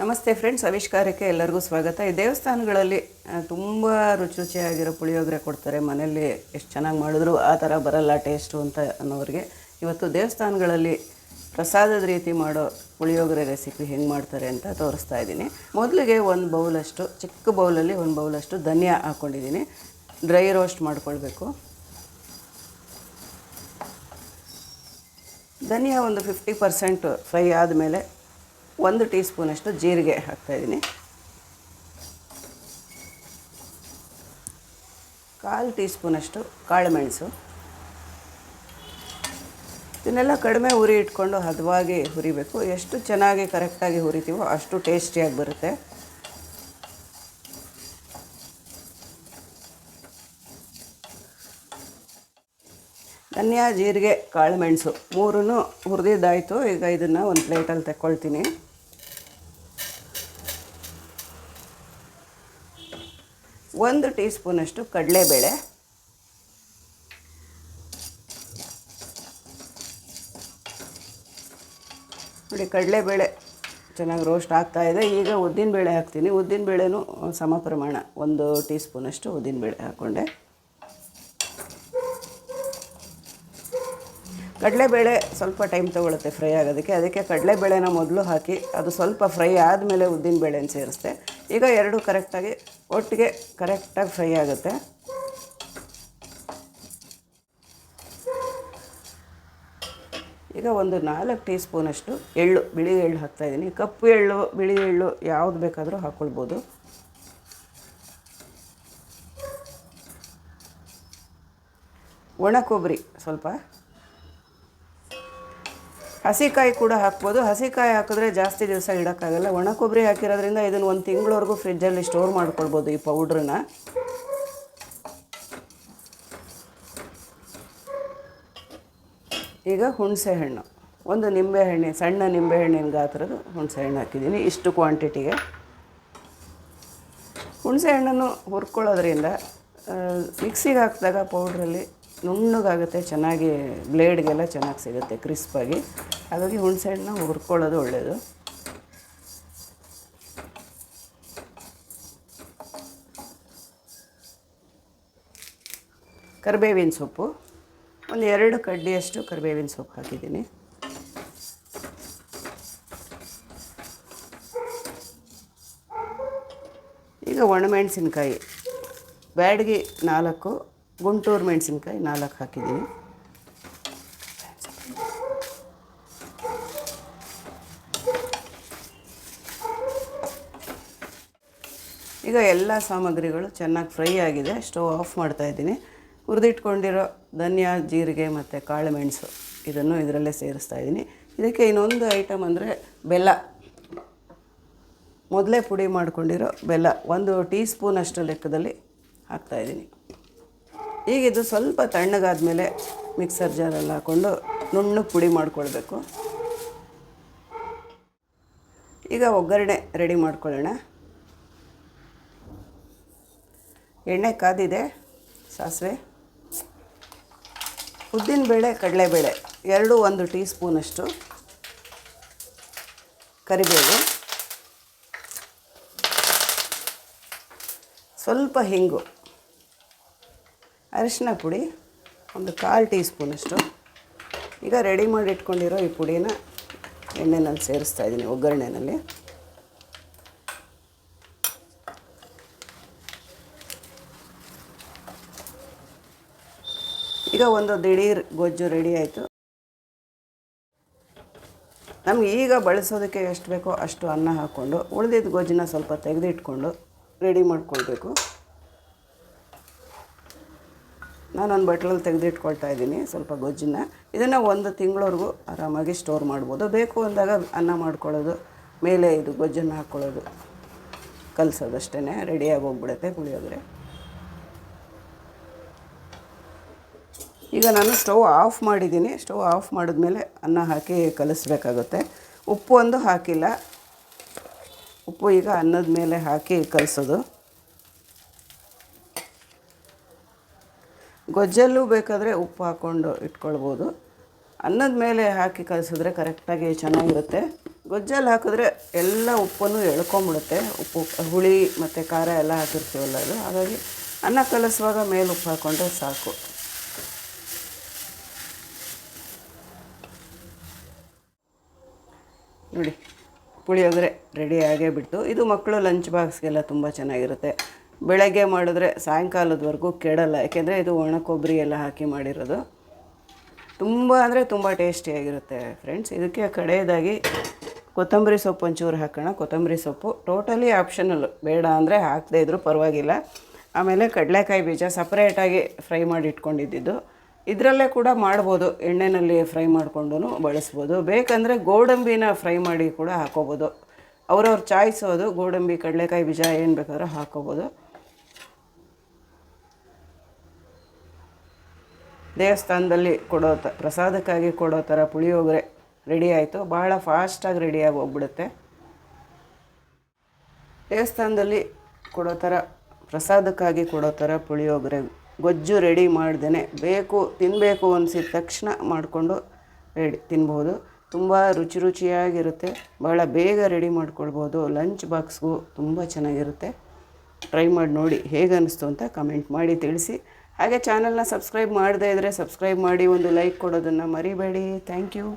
ನಮಸ್ತೆ ಫ್ರೆಂಡ್ಸ್, ಆವಿಷ್ಕಾರಕ್ಕೆ ಎಲ್ಲರಿಗೂ ಸ್ವಾಗತ. ಈ ದೇವಸ್ಥಾನಗಳಲ್ಲಿ ತುಂಬ ರುಚಿ ರುಚಿಯಾಗಿರೋ ಪುಳಿಯೋಗರೆ ಕೊಡ್ತಾರೆ. ಮನೆಯಲ್ಲಿ ಎಷ್ಟು ಚೆನ್ನಾಗಿ ಮಾಡಿದ್ರು ಆ ಥರ ಬರಲ್ಲ ಟೇಸ್ಟು ಅಂತ ಅನ್ನೋರಿಗೆ ಇವತ್ತು ದೇವಸ್ಥಾನಗಳಲ್ಲಿ ಪ್ರಸಾದದ ರೀತಿ ಮಾಡೋ ಪುಳಿಯೋಗರೆ ರೆಸಿಪಿ ಹೆಂಗೆ ಮಾಡ್ತಾರೆ ಅಂತ ತೋರಿಸ್ತಾ ಇದ್ದೀನಿ. ಮೊದಲಿಗೆ ಒಂದು ಬೌಲಷ್ಟು, ಚಿಕ್ಕ ಬೌಲಲ್ಲಿ ಒಂದು ಬೌಲಷ್ಟು ಧನಿಯಾ ಹಾಕ್ಕೊಂಡಿದ್ದೀನಿ ಡ್ರೈ ರೋಸ್ಟ್ ಮಾಡ್ಕೊಳ್ಬೇಕು. ಧನಿಯಾ ಒಂದು ಫಿಫ್ಟಿ ಪರ್ಸೆಂಟ್ ಫ್ರೈ ಆದಮೇಲೆ ಒಂದು ಟೀ ಸ್ಪೂನಷ್ಟು ಜೀರಿಗೆ ಹಾಕ್ತಾಯಿದ್ದೀನಿ ಕಾಲು ಟೀ ಸ್ಪೂನಷ್ಟು ಕಾಳುಮೆಣಸು. ಇದನ್ನೆಲ್ಲ ಕಡಿಮೆ ಹುರಿ ಇಟ್ಕೊಂಡು ಹದವಾಗಿ ಹುರಿಬೇಕು. ಎಷ್ಟು ಚೆನ್ನಾಗಿ ಕರೆಕ್ಟಾಗಿ ಹುರಿತೀವೋ ಅಷ್ಟು ಟೇಸ್ಟಿಯಾಗಿ ಬರುತ್ತೆ. ಧನ್ಯ, ಜೀರಿಗೆ, ಕಾಳುಮೆಣಸು ಮೂರೂ ಹುರಿದಿದ್ದಾಯಿತು. ಈಗ ಇದನ್ನು ಒಂದು ಪ್ಲೇಟಲ್ಲಿ ತಗೊಳ್ತೀನಿ ಒಂದು ಟೀ ಸ್ಪೂನಷ್ಟು ಕಡಲೆಬೇಳೆ. ನೋಡಿ, ಕಡಲೆಬೇಳೆ ಚೆನ್ನಾಗಿ ರೋಸ್ಟ್ ಆಗ್ತಾ ಇದೆ. ಈಗ ಉದ್ದಿನಬೇಳೆ ಹಾಕ್ತೀನಿ. ಉದ್ದಿನಬೇಳೆನೂ ಸಮ ಪ್ರಮಾಣ ಒಂದು ಟೀ ಸ್ಪೂನಷ್ಟು ಉದ್ದಿನಬೇಳೆ ಹಾಕ್ಕೊಂಡೆ. ಕಡಲೆಬೇಳೆ ಸ್ವಲ್ಪ ಟೈಮ್ ತೊಗೊಳುತ್ತೆ ಫ್ರೈ ಆಗೋದಕ್ಕೆ. ಅದಕ್ಕೆ ಕಡಲೆಬೇಳೆನ ಮೊದಲು ಹಾಕಿ ಅದು ಸ್ವಲ್ಪ ಫ್ರೈ ಆದಮೇಲೆ ಉದ್ದಿನಬೇಳೆನ ಸೇರಿಸ್ದೆ ಈಗ ಎರಡು ಕರೆಕ್ಟಾಗಿ ಒಟ್ಟಿಗೆ ಕರೆಕ್ಟಾಗಿ ಫ್ರೈ ಆಗುತ್ತೆ. ಈಗ ಒಂದು ನಾಲ್ಕು ಟೀ ಸ್ಪೂನಷ್ಟು ಎಳ್ಳು, ಬಿಳಿ ಎಳ್ಳು ಹಾಕ್ತಾಯಿದ್ದೀನಿ ಕಪ್ಪು ಎಳ್ಳು, ಬಿಳಿ ಎಳ್ಳು ಯಾವುದು ಬೇಕಾದರೂ ಹಾಕ್ಕೊಳ್ಬೋದು ಒಣ ಕೊಬ್ಬರಿ ಸ್ವಲ್ಪ ಹಸಿಕಾಯಿ ಕೂಡ ಹಾಕ್ಬೋದು. ಹಸಿಕಾಯಿ ಹಾಕಿದ್ರೆ ಜಾಸ್ತಿ ದಿವಸ ಇಡೋಕ್ಕಾಗಲ್ಲ. ಒಣ ಕೊಬ್ಬರಿ ಹಾಕಿರೋದ್ರಿಂದ ಇದನ್ನು ಒಂದು ತಿಂಗಳವರೆಗೂ ಫ್ರಿಜ್ಜಲ್ಲಿ ಸ್ಟೋರ್ ಮಾಡ್ಕೊಳ್ಬೋದು ಈ ಪೌಡ್ರನ್ನ. ಈಗ ಹುಣಸೆ ಹಣ್ಣು. ಒಂದು ನಿಂಬೆ ಹಣ್ಣು, ಸಣ್ಣ ನಿಂಬೆ ಹಣ್ಣಿನ ಗಾತ್ರದ ಹುಣಸೆ ಹಣ್ಣು ಹಾಕಿದ್ದೀನಿ. ಇಷ್ಟು ಕ್ವಾಂಟಿಟಿಗೆ ಹುಣಸೆ ಹಣ್ಣನ್ನು ಹುರ್ಕೊಳ್ಳೋದ್ರಿಂದ ಮಿಕ್ಸಿಗೆ ಹಾಕಿದಾಗ ಪೌಡ್ರಲ್ಲಿ ನುಣ್ಣಗಾಗುತ್ತೆ, ಚೆನ್ನಾಗಿ ಬ್ಲೇಡ್ಗೆಲ್ಲ ಚೆನ್ನಾಗಿ ಸಿಗುತ್ತೆ ಕ್ರಿಸ್ಪಾಗಿ ಹಾಗಾಗಿ ಹುಣಸೆ ಹಣ್ಣನ್ನ ಹುರ್ಕೊಳ್ಳೋದು ಒಳ್ಳೆಯದು ಕರಿಬೇವಿನ ಸೊಪ್ಪು. ಒಂದು ಎರಡು ಕಡ್ಡಿಯಷ್ಟು ಕರಿಬೇವಿನ ಸೊಪ್ಪು ಹಾಕಿದ್ದೀನಿ. ಈಗ ಒಣಮೆಣಸಿನ್ಕಾಯಿ. ಬ್ಯಾಡ್ಗೆ ನಾಲ್ಕು, ಗುಂಟೂರು ಮೆಣಸಿನ್ಕಾಯಿ ನಾಲ್ಕು ಹಾಕಿದ್ದೀನಿ. ಈಗ ಎಲ್ಲ ಸಾಮಗ್ರಿಗಳು ಚೆನ್ನಾಗಿ ಫ್ರೈ ಆಗಿದೆ. ಸ್ಟವ್ ಆಫ್ ಮಾಡ್ತಾ ಇದ್ದೀನಿ. ಹುರಿದಿಟ್ಕೊಂಡಿರೋ ಧನಿಯಾ, ಜೀರಿಗೆ ಮತ್ತು ಕಾಳು ಮೆಣಸು ಇದನ್ನು ಇದರಲ್ಲೇ ಸೇರಿಸ್ತಾ ಇದ್ದೀನಿ. ಇದಕ್ಕೆ ಇನ್ನೊಂದು ಐಟಮ್ ಅಂದರೆ ಬೆಲ್ಲ. ಮೊದಲೇ ಪುಡಿ ಮಾಡ್ಕೊಂಡಿರೋ ಬೆಲ್ಲ ಒಂದು ಟೀ ಸ್ಪೂನಷ್ಟು ಲೆಕ್ಕದಲ್ಲಿ ಹಾಕ್ತಾಯಿದ್ದೀನಿ ಈಗ ಇದು ಸ್ವಲ್ಪ ತಣ್ಣಗಾದ ಮೇಲೆ ಮಿಕ್ಸರ್ ಜಾರಲ್ಲಿ ಹಾಕ್ಕೊಂಡು ನುಣ್ಣು ಪುಡಿ ಮಾಡಿಕೊಳ್ಬೇಕು. ಈಗ ಒಗ್ಗರಣೆ ರೆಡಿ ಮಾಡ್ಕೊಳ್ಳೋಣ. ಎಣ್ಣೆ ಕಾದಿದೆ ಸಾಸಿವೆ. ಉದ್ದಿನಬೇಳೆ ಕಡಲೆಬೇಳೆ, ಎರಡು ಒಂದು ಟೀ ಸ್ಪೂನಷ್ಟು ಕರಿಬೇವು. ಸ್ವಲ್ಪ ಹಿಂಗು, ಅರಿಶಿನ ಪುಡಿ, ಒಂದು ಕಾಲು ಟೀ ಸ್ಪೂನಷ್ಟು ಈಗ ರೆಡಿ ಮಾಡಿ ಇಟ್ಕೊಂಡಿರೋ ಈ ಪುಡಿನ ಎಣ್ಣೆನಲ್ಲಿ ಸೇರಿಸ್ತಾ ಇದ್ದೀನಿ ಒಗ್ಗರಣೆನಲ್ಲಿ. ಈಗ ಒಂದು ದಿಢೀರ್ ಗೊಜ್ಜು ರೆಡಿ ಆಯಿತು. ನಮ್ಗೆ ಈಗ ಬಳಸೋದಕ್ಕೆ ಎಷ್ಟು ಬೇಕೋ ಅಷ್ಟು ಅನ್ನ ಹಾಕ್ಕೊಂಡು ಉಳಿದಿದ್ದ ಗೊಜ್ಜನ್ನ ಸ್ವಲ್ಪ ತೆಗೆದಿಟ್ಕೊಂಡು ರೆಡಿ ಮಾಡ್ಕೊಳ್ಬೇಕು. ನಾನೊಂದು ಬಟ್ಲಲ್ಲಿ ತೆಗೆದಿಟ್ಕೊಳ್ತಾ ಇದ್ದೀನಿ ಸ್ವಲ್ಪ ಗೊಜ್ಜನ್ನ. ಇದನ್ನು ಒಂದು ತಿಂಗಳವರೆಗೂ ಆರಾಮಾಗಿ ಸ್ಟೋರ್ ಮಾಡ್ಬೋದು. ಬೇಕು ಅಂದಾಗ ಅನ್ನ ಮಾಡ್ಕೊಳ್ಳೋದು, ಮೇಲೆ ಇದು ಗೊಜ್ಜನ್ನು ಹಾಕ್ಕೊಳ್ಳೋದು. ಕಲಸೋದಷ್ಟೇ ರೆಡಿಯಾಗಿ ಹೋಗ್ಬಿಡುತ್ತೆ ಪುಳಿಯೋಗರೆ. ಈಗ ನಾನು ಸ್ಟವ್ ಆಫ್ ಮಾಡಿದ್ದೀನಿ. ಸ್ಟವ್ ಆಫ್ ಮಾಡಿದ್ಮೇಲೆ ಅನ್ನ ಹಾಕಿ ಕಲಿಸ್ಬೇಕಾಗುತ್ತೆ. ಉಪ್ಪು ಒಂದು ಹಾಕಿಲ್ಲ. ಉಪ್ಪು ಈಗ ಅನ್ನದ ಮೇಲೆ ಹಾಕಿ ಕಲಿಸೋದು. ಗೊಜ್ಜಲ್ಲೂ ಬೇಕಾದರೆ ಉಪ್ಪು ಹಾಕ್ಕೊಂಡು ಇಟ್ಕೊಳ್ಬೋದು. ಅನ್ನದ ಮೇಲೆ ಹಾಕಿ ಕಲಿಸಿದ್ರೆ ಕರೆಕ್ಟಾಗಿ ಚೆನ್ನಾಗಿರುತ್ತೆ. ಗೊಜ್ಜಲ್ಲಿ ಹಾಕಿದ್ರೆ ಎಲ್ಲ ಉಪ್ಪನ್ನು ಎಳ್ಕೊಂಬಿಡುತ್ತೆ. ಉಪ್ಪು, ಹುಳಿ ಮತ್ತು ಖಾರ ಎಲ್ಲ ಹಾಕಿರ್ತೀವಲ್ಲ ಅದು. ಹಾಗಾಗಿ ಅನ್ನ ಕಲಿಸುವಾಗ ಮೇಲೆ ಉಪ್ಪು ಹಾಕ್ಕೊಂಡ್ರೆ ಸಾಕು. ನೋಡಿ ಪುಳಿಯೋಗರೆ ರೆಡಿ ಆಗೇ ಬಿಟ್ಟು ಇದು ಮಕ್ಕಳು ಲಂಚ್ ಬಾಕ್ಸ್ಗೆಲ್ಲ ತುಂಬ ಚೆನ್ನಾಗಿರುತ್ತೆ. ಬೆಳಗ್ಗೆ ಮಾಡಿದ್ರೆ ಸಾಯಂಕಾಲದವರೆಗೂ ಕೆಡಲ್ಲ, ಯಾಕೆಂದರೆ ಇದು ಒಣ ಕೊಬ್ಬರಿ ಎಲ್ಲ ಹಾಕಿ ಮಾಡಿರೋದು. ತುಂಬ ಅಂದರೆ ತುಂಬ ಟೇಸ್ಟಿಯಾಗಿರುತ್ತೆ ಫ್ರೆಂಡ್ಸ್ ಇದಕ್ಕೆ ಕಡೆಯದಾಗಿ ಕೊತ್ತಂಬರಿ ಸೊಪ್ಪು ಒಂಚೂರು ಹಾಕೋಣ. ಕೊತ್ತಂಬರಿ ಸೊಪ್ಪು ಟೋಟಲಿ ಆಪ್ಷನಲ್ ಬೇಡ ಅಂದರೆ ಹಾಕದೇ ಇದ್ದರೂ ಪರವಾಗಿಲ್ಲ. ಆಮೇಲೆ ಕಡಲೆಕಾಯಿ ಬೀಜ ಸಪ್ರೇಟಾಗಿ ಫ್ರೈ ಮಾಡಿ ಇಟ್ಕೊಂಡಿದ್ದು ಇದರಲ್ಲೇ ಕೂಡ ಮಾಡ್ಬೋದು ಎಣ್ಣೆಯಲ್ಲಿ ಫ್ರೈ ಮಾಡಿಕೊಂಡು ಬಳಸ್ಬೋದು. ಬೇಕಂದರೆ ಗೋಡಂಬಿನ ಫ್ರೈ ಮಾಡಿ ಕೂಡ ಹಾಕೋಬೋದು. ಅವ್ರವ್ರ ಚಾಯ್ಸು ಅದು, ಗೋಡಂಬಿ, ಕಡಲೆಕಾಯಿ ಬೀಜ ಏನು ಬೇಕಾದ್ರೂ ಹಾಕೋಬೋದು. ದೇವಸ್ಥಾನದಲ್ಲಿ ಕೊಡೋ ತ, ಪ್ರಸಾದಕ್ಕಾಗಿ ಕೊಡೋ ಥರ ಪುಳಿಯೋಗರೆ ರೆಡಿ ಆಯಿತು. ಭಾಳ ಫಾಸ್ಟಾಗಿ ರೆಡಿಯಾಗಿ ಹೋಗ್ಬಿಡುತ್ತೆ. ದೇವಸ್ಥಾನದಲ್ಲಿ ಕೊಡೋ ಥರ, ಪ್ರಸಾದಕ್ಕಾಗಿ ಕೊಡೋ ಥರ ಪುಳಿಯೋಗರೆ ಗೊಜ್ಜು ರೆಡಿ ಮಾಡ್ದೇ ಬೇಕು ತಿನ್ನಬೇಕು ಅನಿಸಿದ ತಕ್ಷಣ ಮಾಡಿಕೊಂಡು ರೆಡಿ, ತಿನ್ಬೋದು. ತುಂಬ ರುಚಿ ರುಚಿಯಾಗಿರುತ್ತೆ. ಭಾಳ ಬೇಗ ರೆಡಿ ಮಾಡ್ಕೊಳ್ಬೋದು. ಲಂಚ್ ಬಾಕ್ಸ್ಗೂ ತುಂಬ ಚೆನ್ನಾಗಿರುತ್ತೆ. ಟ್ರೈ ಮಾಡಿ ನೋಡಿ ಹೇಗೆ ಅನ್ನಿಸ್ತು ಅಂತ ಕಮೆಂಟ್ ಮಾಡಿ ತಿಳಿಸಿ. ಹಾಗೆ ಚಾನಲ್ನ ಸಬ್ಸ್ಕ್ರೈಬ್ ಮಾಡದೇ ಇದ್ದರೆ ಸಬ್ಸ್ಕ್ರೈಬ್ ಮಾಡಿ, ಒಂದು ಲೈಕ್ ಕೊಡೋದನ್ನು ಮರಿಬೇಡಿ. Thank you.